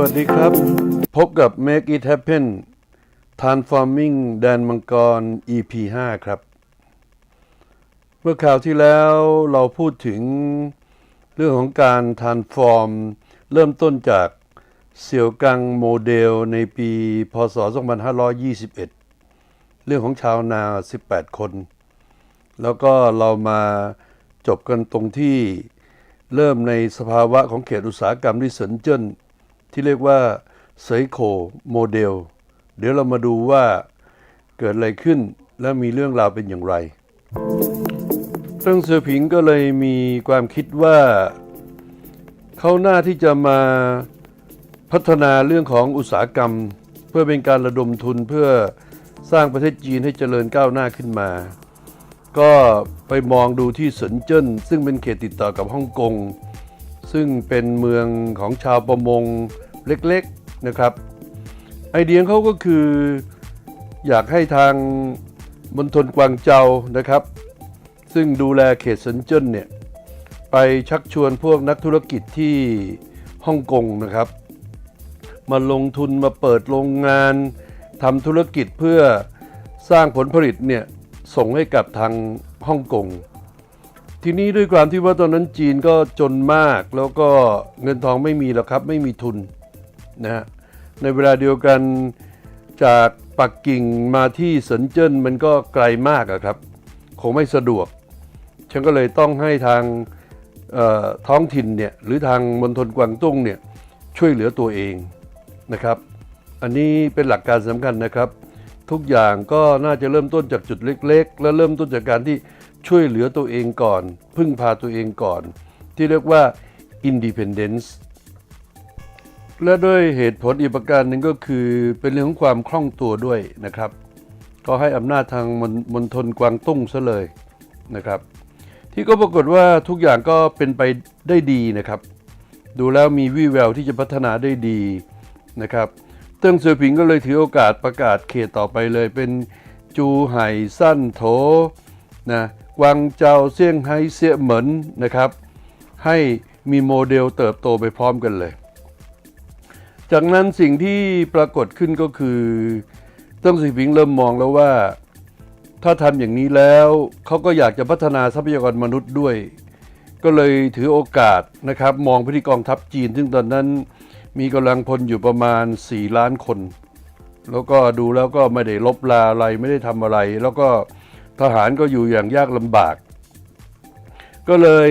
วัสดีครับ พบกับ Make It Happen Transforming แดนมังกร EP 5 ครับ เมื่อคราวที่แล้วเราพูดถึงเรื่องของการ transform เริ่มต้นจากเสี่ยวกังโมเดลในปีพศ 2521 เรื่องของชาวนา 18 คน แล้วก็เรามาจบกันตรงที่เริ่มในสภาวะของเขตอุตสาหกรรมที่เซินเจิ้น ที่เรียกว่าเซโคโมเดล เดี๋ยวเรามาดูว่าเกิดอะไรขึ้นและมีเรื่องราวเป็นอย่างไรเติ้งเสือผิงก็เลยมีความคิดว่าเขาหน้าที่จะมาพัฒนาเรื่องของอุตสาหกรรม เพื่อเป็นการระดมทุนเพื่อสร้างประเทศจีนให้เจริญก้าวหน้าขึ้นมา ก็ไปมองดูที่เซินเจิ้นซึ่งเป็นเขตติดต่อกับฮ่องกง ซึ่งเป็นเมืองของชาวประมงเล็กๆนะครับ ไอเดียของเขาก็คืออยากให้ทางมณฑลกวางเจานะครับ ซึ่งดูแลเขตเซินเจิ้นเนี่ยไปชักชวนพวกนักธุรกิจที่ฮ่องกงนะครับ มาลงทุนมาเปิดโรงงานทำธุรกิจเพื่อสร้างผลผลิตเนี่ยส่งให้กับทางฮ่องกง ทีนี้ด้วยความที่ว่าตอนนั้นจีนก็จนมาก แล้วก็เงินทองไม่มีหรอกครับ ไม่มีทุนนะฮะในเวลาเดียวกันจากปักกิ่งมาที่เซินเจิ้นมันก็ไกลมากอะครับ คงไม่สะดวก ฉันก็เลยต้องให้ทางท้องถิ่นเนี่ยหรือทางมณฑลกวางตุ้งเนี่ยช่วยเหลือตัวเองนะครับ อันนี้เป็นหลักการสำคัญนะครับ ทุกอย่างก็น่าจะเริ่มต้นจากจุดเล็ก ๆ และเริ่มต้นจากการที่ ช่วยเหลือตัวเองก่อน พึ่งพาตัวเองก่อน ที่เรียกว่า independence และด้วยเหตุผลอีกประการหนึ่งก็คือเป็นเรื่องของความคล่องตัวด้วยนะครับ ก็ให้อำนาจทางมณมฑลกวางตุ้งซะเลยนะครับ ที่ก็ปรากฏว่าทุกอย่างก็เป็นไปได้ดีนะครับ ดูแล้วมีวี่แววที่จะพัฒนาได้ดีนะครับ เติ้งเสือผิงก็เลยถือโอกาสประกาศเขตต่อไปเลย เป็นจูไห่สั้นโถนะ กวางเจาเซี่ยงไฮ้เสี่ยเหมินนะครับ ให้มีโมเดลเติบโตไปพร้อมกันเลย จากนั้นสิ่งที่ปรากฏขึ้นก็คือเติ้งสือผิงเริ่มมองแล้วว่า ถ้าทำอย่างนี้แล้วเขาก็อยากจะพัฒนาทรัพยากรมนุษย์ด้วย ก็เลยถือโอกาสนะครับ มองไปที่กองทัพจีน ซึ่งตอนนั้นมีกำลังพลอยู่ประมาณ 4 ล้านคน แล้วก็ดูแล้วก็ไม่ได้ลบลาอะไรไม่ได้ทำอะไรแล้วก็ ทหารก็อยู่อย่างยากลำบาก ก็เลย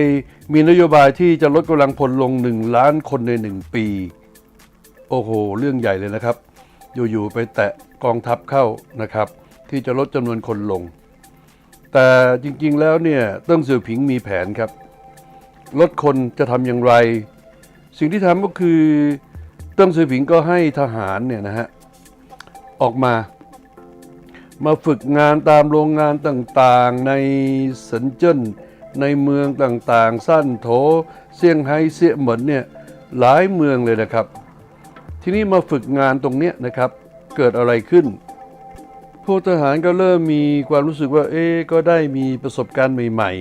มีนโยบายที่จะลดกำลังพลลง 1 ล้านคนใน 1 ปี โอ้โห เรื่องใหญ่เลยนะครับ อยู่ๆไปแตะกองทัพเข้านะครับ ที่จะลดจำนวนคนลง แต่จริงๆแล้วเนี่ยเติ้งเสี่ยวผิงมีแผนครับ ลดคนจะทำอย่างไร สิ่งที่ทำก็คือเติ้งเสี่ยวผิงก็ให้ทหารเนี่ยนะฮะออกมา มาฝึกงานตามโรงงานต่างๆ ในเซินเจิ้นในเมืองต่างๆ สั้นโถเซี่ยงไฮ้เสี่ยเหมินเนี่ยหลายเมืองเลยนะครับ ทีนี้มาฝึกงานตรงเนี้ยนะครับ เกิดอะไรขึ้นพวกทหารก็เริ่มมีความรู้สึกว่าเอ๊ก็ได้มีประสบการณ์ใหม่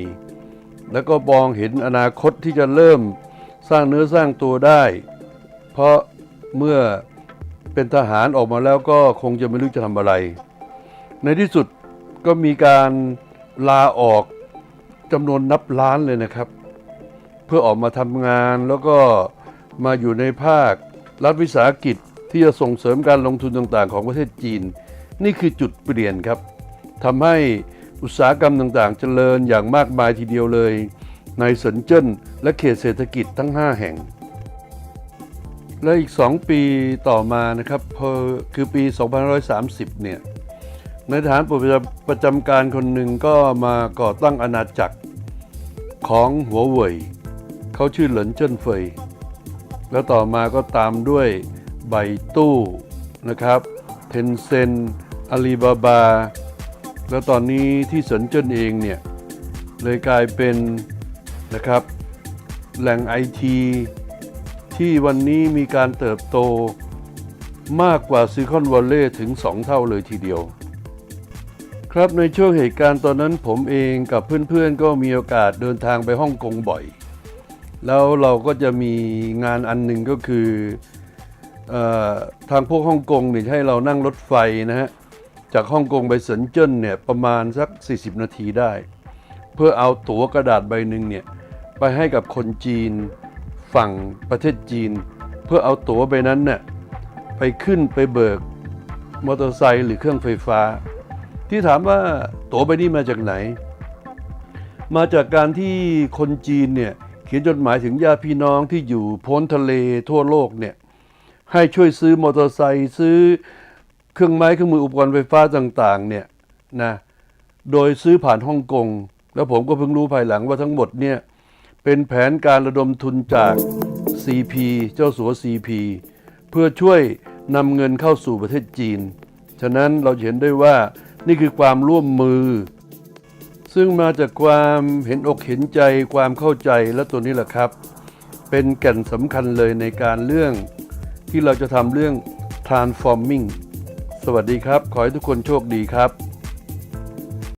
ๆ แล้วก็มองเห็นอนาคตที่จะเริ่มสร้างเนื้อสร้างตัวได้ เพราะเมื่อเป็นทหารออกมาแล้วก็คงจะไม่รู้จะทำอะไร ในที่สุดก็มีการลาออกจำนวนนับล้านเลยนะครับ เพื่อออกมาทำงานแล้วก็มาอยู่ในภาครัฐวิสาหกิจที่จะส่งเสริมการลงทุนต่างๆ ของประเทศจีน นี่คือจุดเปลี่ยนครับทำให้อุตสาหกรรมต่างๆ เจริญอย่างมากมายทีเดียวเลย ในเซินเจิ้นและเขตเศรษฐกิจทั้ง 5 แห่ง และอีก 2 ปีต่อมานะครับพอคือปี 2530 เนี่ย ในฐานประจำประจำการคนหนึ่งก็มาก่อตั้งอาณาจักรของหัวเว่ยเขาชื่อเหลินเจิ้นเฟย แล้วต่อมาก็ตามด้วยไบตู้นะครับ เทนเซนอาลีบาบา แล้วตอนนี้ที่เซินเจิ้นเองเนี่ย เลยกลายเป็นนะครับแหล่งไอทีที่วันนี้มีการเติบโตมากกว่าซิลิคอนวัลเลย์ถึง 2 เท่าเลยทีเดียว ครับในช่วงเหตุการณ์ตอนนั้นผมเองกับเพื่อนๆก็มีโอกาสเดินทางไปฮ่องกงบ่อย แล้วเราก็จะมีงานอันหนึ่งก็คือออทางพวกฮ่องกงเนี่ยให้เรานั่งรถไฟนะฮะจากฮ่องกงไปเซินเจิ้นเนี่ยประมาณสัก 40 นาทีได้ เพื่อเอาตั๋วกระดาษใบหนึ่งเนี่ยไปให้กับคนจีนฝั่งประเทศจีน เพื่อเอาตั๋วใบนั้นเนี่ยไปขึ้นไปเบิกมอเตอร์ไซค์หรือเครื่องไฟฟ้า ที่ถามว่าตั๋วใบนี้มาจากไหน มาจากการที่คนจีนเนี่ยเขียนจดหมายถึงญาติพี่น้องที่อยู่พ้นทะเลทั่วโลกเนี่ยให้ช่วยซื้อมอเตอร์ไซค์ซื้อเครื่องไม้เครื่องมืออุปกรณ์ไฟฟ้าต่างๆเนี่ยนะโดยซื้อผ่านฮ่องกง แล้วผมก็เพิ่งรู้ภายหลังว่าทั้งหมดเนี่ยเป็นแผนการระดมทุนจาก CP เจ้าสัว CP เพื่อช่วยนำเงินเข้าสู่ประเทศจีน ฉะนั้นเราเห็นได้ว่า นี่คือความร่วมมือ ซึ่งมาจากความเห็นอกเห็นใจความเข้าใจและตัวนี้แหละครับ เป็นแก่นสำคัญเลยในการเรื่องที่เราจะทำเรื่อง transforming สวัสดีครับ ขอให้ทุกคนโชคดีครับ